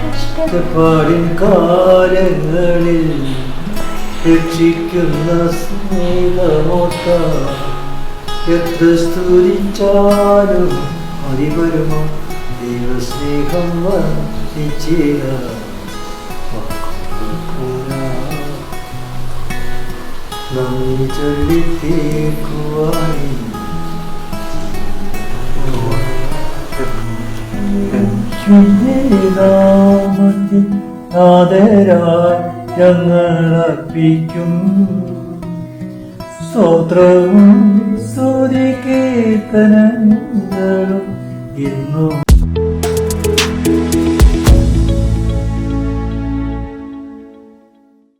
കഷ്ടപ്പാടിൻ കാലങ്ങളിൽ രക്ഷിക്കുന്ന സ്നേഹമോത്ത എത്ര സ്തുതിച്ചാലും അതിപരമോ ദൈവസ്നേഹം വർദ്ധിച്ചില്ല. നന്ദി ചൊല്ലിത്തേക്കുവായി നാമത്തിൽ ആദരായി ഞങ്ങൾ അർപ്പിക്കും. സ്തോത്രവും സ്തുതി കീർത്തനങ്ങളും ഇന്നും